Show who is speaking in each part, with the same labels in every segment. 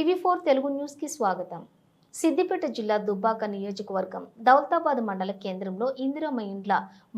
Speaker 1: TV four Telugu న్యూస్కి స్వాగతం. సిద్దిపేట జిల్లా దుబ్బాక నియోజకవర్గం దౌలతాబాద్ మండల కేంద్రంలో ఇందిరమ్మ ఇండ్ల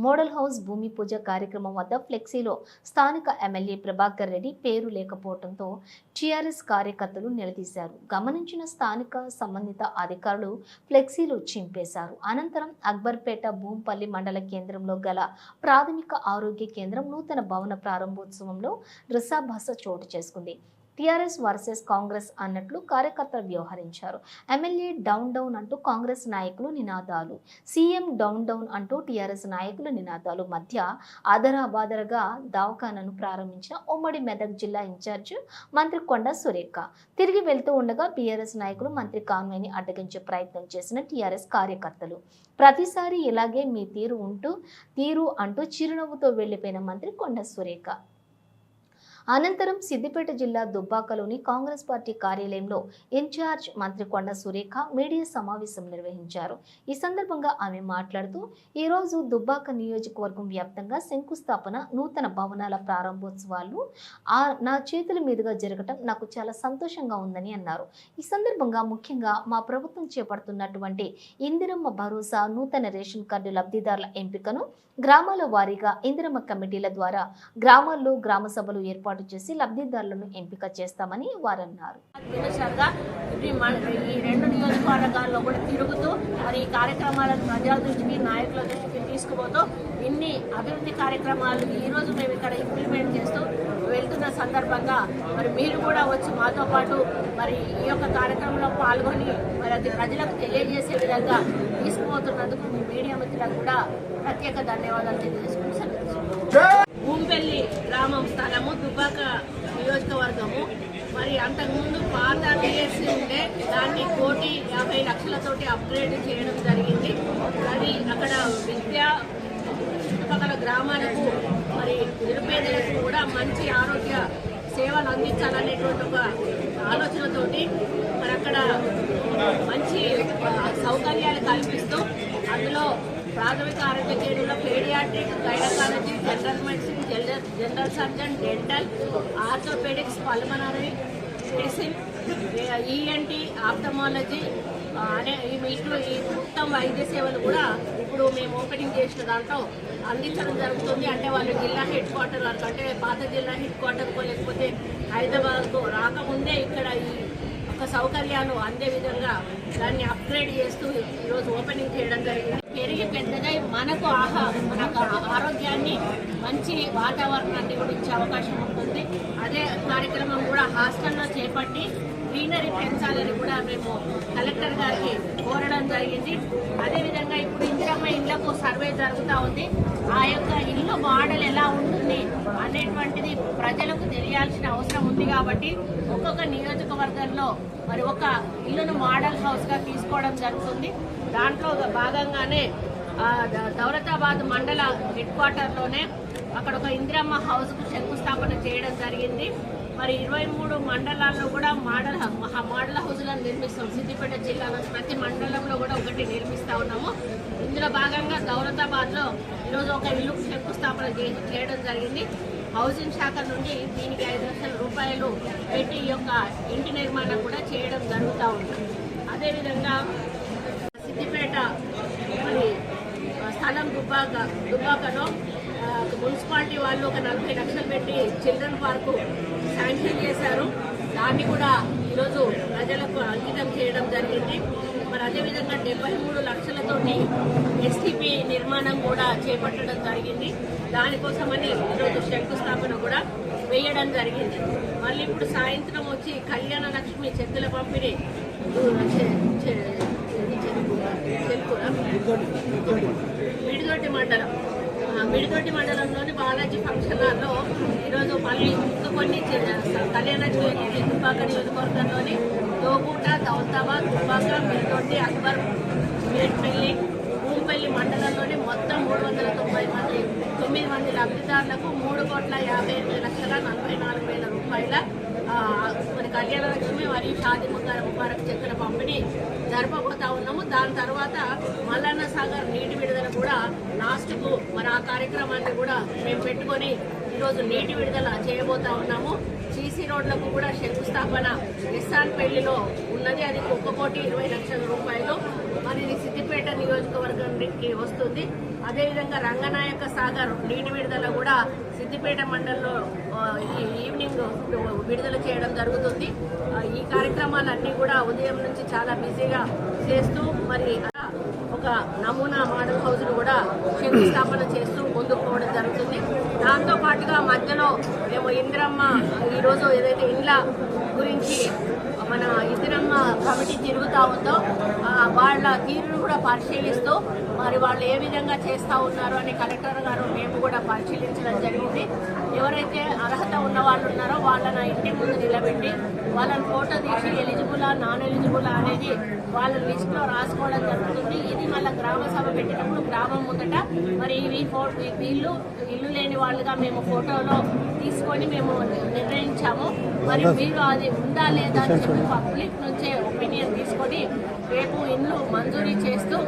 Speaker 1: మోడల్ హౌస్ భూమి పూజ కార్యక్రమం వద్ద ఫ్లెక్సీలో స్థానిక ఎమ్మెల్యే ప్రభాకర్ రెడ్డి పేరు లేకపోవడంతో టీఆర్ఎస్ కార్యకర్తలు నిలదీశారు. గమనించిన స్థానిక సంబంధిత అధికారులు ఫ్లెక్సీలు చింపేశారు. అనంతరం అక్బర్పేట భూంపల్లి మండల కేంద్రంలో గల ప్రాథమిక ఆరోగ్య కేంద్రం నూతన భవన ప్రారంభోత్సవంలో రసాభాస చోటు చేసుకుంది. టీఆర్ఎస్ వర్సెస్ కాంగ్రెస్ అన్నట్లు కార్యకర్తలు వ్యవహరించారు. ఎమ్మెల్యే డౌన్ డౌన్ అంటూ కాంగ్రెస్ నాయకులు నినాదాలు. సీఎం డౌన్ డౌన్ అంటూ టీఆర్ఎస్ నాయకుల నినాదాలు. మధ్య ఆదరాబాదరగా దవాఖానను ప్రారంభించిన ఉమ్మడి మెదక్ జిల్లా ఇన్ఛార్జ్ మంత్రి కొండ సురేఖ. తిరిగి వెళ్తూ ఉండగా బీఆర్ఎస్ నాయకులు మంత్రి కాన్వేని అడ్డగించే ప్రయత్నం చేసిన టీఆర్ఎస్ కార్యకర్తలు. ప్రతిసారి ఇలాగే మీ తీరు ఉంటూ తీరు అంటూ చిరునవ్వుతో వెళ్ళిపోయిన మంత్రి కొండ సురేఖ. అనంతరం సిద్దిపేట జిల్లా దుబ్బాకలోని కాంగ్రెస్ పార్టీ కార్యాలయంలో ఇన్ఛార్జ్ మంత్రి కొండ సురేఖ మీడియా సమావేశం నిర్వహించారు. ఈ సందర్భంగా ఆమె మాట్లాడుతూ ఈరోజు దుబ్బాక నియోజకవర్గం వ్యాప్తంగా శంకుస్థాపన నూతన భవనాల ప్రారంభోత్సవాలు ఆ నా చేతుల మీదుగా జరగటం నాకు చాలా సంతోషంగా ఉందని అన్నారు. ఈ సందర్భంగా ముఖ్యంగా మా ప్రభుత్వం చేపడుతున్నటువంటి ఇందిరమ్మ భరోసా నూతన రేషన్ కార్డు లబ్ధిదారుల ఎంపికను గ్రామాల వారీగా ఇందిరమ్మ కమిటీల ద్వారా గ్రామాల్లో గ్రామ సభలు ఏర్పాటు చేసి లబ్ధిదారులను ఎంపిక చేస్తామని వారన్నారు.
Speaker 2: ఈ రెండు నియోజకవర్గాల్లో కూడా తిరుగుతూ మరి ఈ కార్యక్రమాలను ప్రజల దృష్టికి నాయకుల దృష్టికి తీసుకుపోతూ ఇన్ని అభివృద్ధి కార్యక్రమాలు ఈ రోజు మేము ఇక్కడ ఇంప్లిమెంట్ చేస్తూ వెళ్తున్న సందర్భంగా మరి మీరు కూడా వచ్చి మాతో పాటు మరి ఈ యొక్క కార్యక్రమంలో పాల్గొని మరి అది ప్రజలకు తెలియజేసే విధంగా తీసుకుపోతున్నందుకు మీ మీడియా మిత్రులకు కూడా ప్రత్యేక ధన్యవాదాలు తెలియజేసుకుని సెలవు గ్రామం స్థలము దుబ్బాక నియోజకవర్గము. మరి అంతకుముందు పాత పిఎస్సి ఉంటే దాన్ని కోటి యాభై లక్షలతోటి అప్గ్రేడ్ చేయడం జరిగింది. అది అక్కడ విద్య చుట్టుపక్కల గ్రామాలకు మరి నిరుపేదలకు కూడా మంచి ఆరోగ్య సేవలు అందించాలనేటువంటి ఒక ఆలోచనతోటి మరి అక్కడ మంచి సౌకర్యాలు కల్పిస్తూ అందులో ప్రాథమిక ఆరోగ్య కేంద్రంలో paediatric gynaecology general medicine general general surgeon dental orthopaedics pulmonary medicine ENT ophthalmology అనే ఈ ఈ మొత్తం వైద్య సేవలు కూడా ఇప్పుడు మేము ఓపెనింగ్ చేసిన దాంట్లో అందించడం జరుగుతుంది. అంటే వాళ్ళు జిల్లా హెడ్ క్వార్టర్ వరకు అంటే పాత జిల్లా హెడ్ క్వార్టర్కో లేకపోతే హైదరాబాద్కు రాకముందే ఇక్కడ ఈ ఒక సౌకర్యాలు అందే విధంగా దాన్ని అప్గ్రేడ్ చేస్తూ ఈరోజు ఓపెనింగ్ చేయడం జరిగింది. పెరిగి పెద్దగా మనకు ఆహా మనకు ఆరోగ్యాన్ని మంచి వాతావరణాన్ని కూడా ఇచ్చే అవకాశం ఉంటుంది. అదే కార్యక్రమం కూడా హాస్టల్లో చేపట్టి గ్రీనరీ పెంచాలని కూడా మేము కలెక్టర్ గారికి కోరడం జరిగింది. అదేవిధంగా ఇప్పుడు వరకు సర్వే జరుగుతూ ఉంది. ఆ యొక్క ఇల్లు మోడల్ ఎలా ఉంటుంది అనేటువంటిది ప్రజలకు తెలియాల్సిన అవసరం ఉంది కాబట్టి ఒక్కొక్క నియోజకవర్గంలో మరి ఒక ఇల్లును మోడల్ హౌస్గా తీసుకోవడం జరుగుతుంది. దాంట్లో భాగంగానే దౌలతాబాద్ మండల హెడ్ క్వార్టర్లోనే అక్కడ ఒక ఇందిరమ్మ హౌస్కు శంకుస్థాపన చేయడం జరిగింది. మరి ఇరవై మూడు మండలాల్లో కూడా మోడల్ మహా- మోడల్ హౌస్లను నిర్మిస్తాం. సిద్దిపేట జిల్లాలో ప్రతి మండలంలో కూడా ఒకటి నిర్మిస్తూ ఉన్నాము. ఇందులో భాగంగా దౌలతాబాద్లో ఈరోజు ఒక ఇల్లు శంకుస్థాపన చేయడం జరిగింది. హౌసింగ్ శాఖ నుండి దీనికి ఐదు లక్షల రూపాయలు పెట్టి ఈ యొక్క ఇంటి నిర్మాణం కూడా చేయడం జరుగుతూ ఉంది. అదేవిధంగా సిద్దిపేట మరి స్థలం దుబ్బాక దుబ్బాకలో మున్సిపాలిటీ వాళ్ళు ఒక నలభై లక్షలు పెట్టి చిల్డ్రన్ పార్కు శాంక్షన్ చేశారు దాన్ని కూడా ఈరోజు ప్రజలకు అంకితం చేయడం జరిగింది మరి అదేవిధంగా డెబ్బై మూడు లక్షలతోటి ఎస్టీపీ నిర్మాణం కూడా చేపట్టడం జరిగింది దానికోసమని ఈరోజు శంకుస్థాపన కూడా వేయడం జరిగింది మళ్ళీ ఇప్పుడు సాయంత్రం వచ్చి కళ్యాణ లక్ష్మి చెక్కుల పంపిణీ చె- చె- మండలం మిడితోటి మండలంలోని బాలాజీ ఫంక్షన్ హాల్లో ఈరోజు మళ్ళీ ఇంకా కొన్ని కళ్యాణ జ్యోతి దుబ్బాక నియోజకవర్గంలోని తోబూట దౌతాబాద్ దుబ్బాక మిడితోటి అక్బర్ మేడ్పల్లి భూమిపల్లి మండలంలోని మొత్తం మూడు వందల తొంభై మంది తొమ్మిది మంది లబ్ధిదారులకు మూడు కోట్ల యాభై ఎనిమిది లక్షల నలభై నాలుగు వేల రూపాయల కళ్యాణలక్ష్మి మరియు షాది ముబారక్ ముబారక్ చెక్కుల పంపిణీ జరపబోతా ఉన్నాము. దాని తర్వాత మల్లన్న సాగర్ నీటి విడుదల కూడా లాస్ట్కు మరి ఆ కార్యక్రమాన్ని కూడా మేము పెట్టుకొని ఈరోజు నీటి విడుదల చేయబోతా ఉన్నాము. సీసీ రోడ్లకు కూడా శంకుస్థాపన ఎస్ఆర్ పెళ్ళిలో ఉన్నది. అది ఒక్క కోటి ఇరవై లక్షల రూపాయలు. మరి ఇది నియోజకవర్గానికి వస్తుంది. అదేవిధంగా రంగనాయక సాగర్ నీటి విడుదల కూడా సిద్దిపేట మండలంలో ఈ ఈవినింగ్ విడుదల చేయడం జరుగుతుంది. ఈ కార్యక్రమాలన్నీ కూడా ఉదయం నుంచి చాలా బిజీగా చేస్తూ మరి ఒక నమూనా మోడల్ హౌస్ను కూడా శంకుస్థాపన చేస్తూ ముందుకు పోవడం జరుగుతుంది. దాంతోపాటుగా మధ్యలో మేము ఇందిరమ్మ ఈరోజు ఏదైతే ఇండ్ల గురించి మన ఇతరంగా కమిటీ తిరుగుతూ ఉందో వాళ్ళ తీరును కూడా పరిశీలిస్తూ మరి వాళ్ళు ఏ విధంగా చేస్తూ ఉన్నారు అని కలెక్టర్ గారు మేము కూడా పరిశీలించడం జరిగింది. ఎవరైతే అర్హత ఉన్న వాళ్ళు ఉన్నారో వాళ్ళని ఇంటి ముందు నిలబెట్టి వాళ్ళని ఫోటో తీసి ఎలిజిబులా నాన్ ఎలిజిబులా అనేది వాళ్ళ లిస్ట్లో రాసుకోవడం జరుగుతుంది. ఇది మళ్ళీ గ్రామ సభ పెట్టినప్పుడు గ్రామం ముందట మరి ఇవి ఫోటో వీళ్ళు ఇల్లు లేని వాళ్ళుగా మేము ఫోటోలో తీసుకొని మేము నిర్ణయించాము. మరి మీరు అది ఉందా లేదా అని చెప్పి పబ్లిక్ నుంచే ఒపీనియన్ తీసుకొని రేపు ఇల్లు మంజూరీ చేస్తూ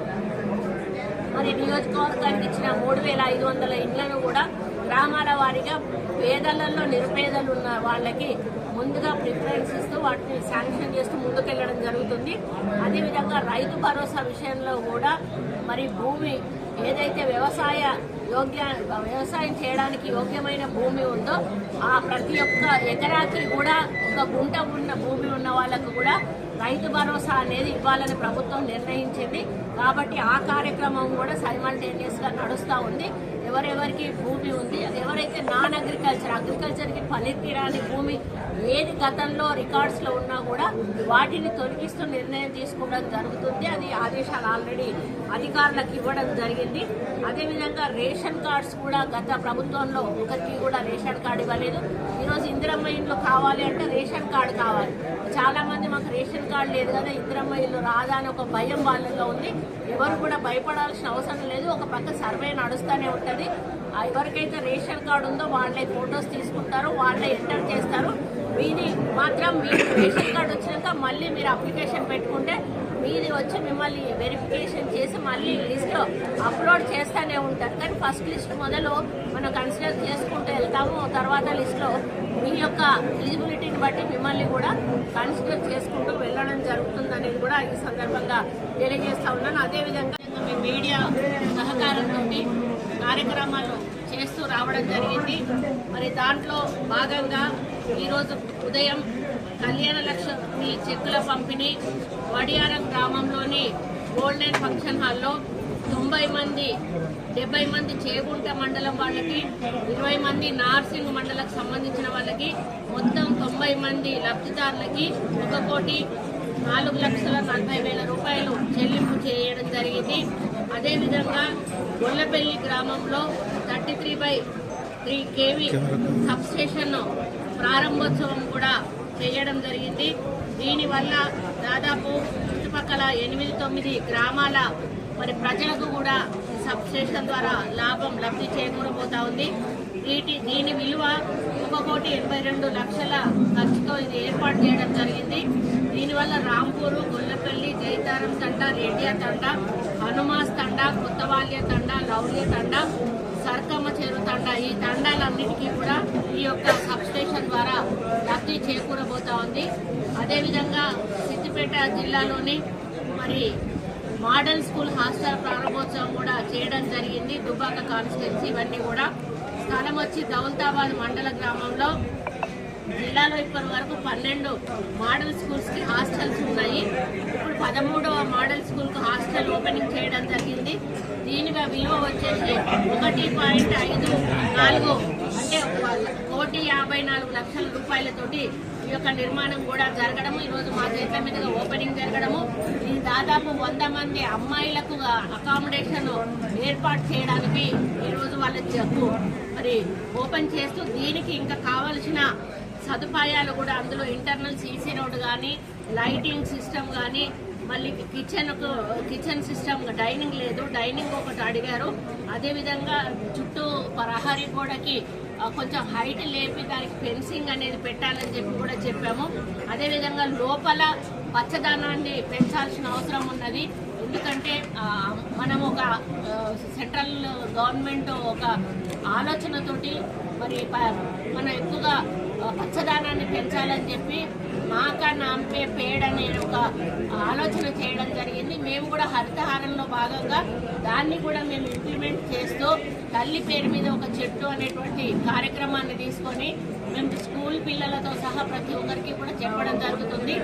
Speaker 2: మరి నియోజకవర్గానికి ఇచ్చిన మూడు వేల ఐదు వందల ఇండ్లను కూడా గ్రామాల వారీగా పేదలలో నిరుపేదలు ఉన్న వాళ్ళకి ముందుగా ప్రిఫరెన్స్ ఇస్తూ వాటిని శాంక్షన్ చేస్తూ ముందుకెళ్ళడం జరుగుతుంది. అదేవిధంగా రైతు భరోసా విషయంలో కూడా మరి భూమి ఏదైతే వ్యవసాయ యోగ్య వ్యవసాయం చేయడానికి యోగ్యమైన భూమి ఉందో ఆ ప్రతి ఒక్క ఎకరాకి కూడా ఒక గుంట ఉన్న భూమి ఉన్న వాళ్ళకు కూడా రైతు భరోసా అనేది ఇవ్వాలని ప్రభుత్వం నిర్ణయించింది. కాబట్టి ఆ కార్యక్రమం కూడా సైమల్టేనియస్గా నడుస్తూ ఉంది. ఎవరెవరికి భూమి ఉంది ఎవరైతే నాన్ అగ్రికల్చర్ అగ్రికల్చర్కి కి భూమి ఏది గతంలో రికార్డ్స్లో ఉన్నా కూడా వాటిని తొలగిస్తూ నిర్ణయం తీసుకోవడం జరుగుతుంది. అది ఆదేశాలు ఆల్రెడీ అధికారులకు ఇవ్వడం జరిగింది. అదేవిధంగా రేషన్ కార్డ్స్ కూడా గత ప్రభుత్వంలో ఒకరికి కూడా రేషన్ కార్డు ఇవ్వలేదు. ఈరోజు ఇందిరమ్మ ఇంట్లో కావాలి అంటే రేషన్ కార్డు కావాలి. చాలామంది మాకు రేషన్ కార్డు లేదు కదా ఇందిరమ్మ ఇల్లు రాదా అని ఒక భయం వాళ్ళలో ఉంది. ఎవరు కూడా భయపడాల్సిన అవసరం లేదు. ఒక పక్క సర్వే నడుస్తూనే ఉంటుంది. ఎవరికైతే రేషన్ కార్డు ఉందో వాళ్ళే ఫొటోస్ తీసుకుంటారు వాళ్ళే ఎంటర్ చేస్తారు. మీది మాత్రం మీకు రేషన్ కార్డు వచ్చినాక మళ్ళీ మీరు అప్లికేషన్ పెట్టుకుంటే మీది వచ్చి మిమ్మల్ని వెరిఫికేషన్ చేసి మళ్ళీ లిస్ట్లో అప్లోడ్ చేస్తూనే ఉంటారు. కానీ ఫస్ట్ లిస్ట్ మొదలు మనం కన్సిడర్ చేసుకుంటూ వెళ్తాము. తర్వాత లిస్ట్లో మీ యొక్క ఎలిజిబిలిటీని బట్టి మిమ్మల్ని కూడా కన్సిడర్ చేసుకుంటూ వెళ్ళడం జరుగుతుందనేది కూడా ఈ సందర్భంగా తెలియజేస్తా ఉన్నాను. అదేవిధంగా మీ మీడియా సహకారంతో కార్యక్రమాలు రావడం జరిగింది. మరి దాంట్లో భాగంగా ఈరోజు ఉదయం కళ్యాణ లక్ష్మి చెక్కుల పంపిణీ వడియారం గ్రామంలోని గోల్డెన్ ఫంక్షన్ హాల్లో తొంభై మంది డెబ్బై మంది చేగుంట మండలం వాళ్ళకి ఇరవై మంది నార్సింగ్ మండలకు సంబంధించిన వాళ్ళకి మొత్తం తొంభై మంది లబ్ధిదారులకి ఒక కోటి నాలుగు లక్షల నలభై వేల రూపాయలు చెల్లింపు చేయడం జరిగింది. అదేవిధంగా గొల్లపల్లి గ్రామంలో thirty three by three KV substation ప్రారంభోత్సవం కూడా చేయడం జరిగింది. దీనివల్ల దాదాపు చుట్టుపక్కల ఎనిమిది తొమ్మిది గ్రామాల మరి ప్రజలకు కూడా సబ్స్టేషన్ ద్వారా లాభం లబ్ధి చేకూరబోతా ఉంది. వీటి దీని విలువ ఒక కోటి ఎనభై రెండు లక్షల ఖర్చుతో ఇది ఏర్పాటు చేయడం జరిగింది. దీనివల్ల రాంపూరు గొల్లపల్లి జైతారం తండ రేడియా తండ హనుమాస్ తండ కొత్తవాల్య తండ లౌల్య తండ సర్కమ్మ చెరు తండ ఈ తండాలన్నిటికీ కూడా ఈ యొక్క సబ్స్టేషన్ ద్వారా లబ్ధి చేకూరబోతా ఉంది. అదేవిధంగా సిద్దిపేట జిల్లాలోని మరి మోడల్ స్కూల్ హాస్టల్ ప్రారంభోత్సవం కూడా చేయడం జరిగింది. దుబ్బాక కాన్స్టిట్యున్సీ ఇవన్నీ కూడా స్థలం వచ్చి దౌలతాబాద్ మండల గ్రామంలో. జిల్లాలో ఇప్పటి వరకు పన్నెండు మోడల్ స్కూల్స్కి హాస్టల్స్ ఉన్నాయి. ఇప్పుడు పదమూడవ మోడల్ స్కూల్కు హాస్టల్ ఓపెనింగ్ చేయడం జరిగింది. దీనిగా విలువ వచ్చేసి ఒకటి పాయింట్ ఐదు నాలుగు అంటే కోటి యాభై నాలుగు లక్షల రూపాయలతోటి ఈ యొక్క నిర్మాణం కూడా జరగడము. ఈరోజు మా చేతుల మీదుగా ఓపెనింగ్ జరగడము. దాదాపు వంద మంది అమ్మాయిలకు అకామిడేషన్ ఏర్పాటు చేయడానికి ఈ రోజు వాళ్ళ చెప్పు. మరి ఓపెన్ చేస్తూ దీనికి ఇంకా కావలసిన సదుపాయాలు కూడా అందులో ఇంటర్నల్ సీసీ రోడ్ కానీ లైటింగ్ సిస్టమ్ కానీ మళ్ళీ కిచెన్ కిచెన్ సిస్టమ్ డైనింగ్ లేదు. డైనింగ్ ఒకటి అడిగారు. అదేవిధంగా చుట్టూ ప్రహరీ గోడకి కొంచెం హైట్ లేపి దానికి ఫెన్సింగ్ అనేది పెట్టాలని చెప్పి కూడా చెప్పాము. అదేవిధంగా లోపల పచ్చదనాన్ని పెంచాల్సిన అవసరం ఉన్నది. ఎందుకంటే మనం ఒక సెంట్రల్ గవర్నమెంట్ ఒక ఆలోచనతోటి మరి ప- మనం ఎక్కువగా పచ్చదానాన్ని పెంచాలని చెప్పి మాకా నాంపే పేడ్ అనే ఒక ఆలోచన చేయడం జరిగింది. మేము కూడా హరితహారంలో భాగంగా దాన్ని కూడా మేము ఇంప్లిమెంట్ చేస్తూ తల్లి పేరు మీద ఒక చెట్టు అనేటువంటి కార్యక్రమాన్ని తీసుకొని మేము స్కూల్ పిల్లలతో సహా ప్రతి ఒక్కరికి కూడా చెప్పడం జరుగుతుంది.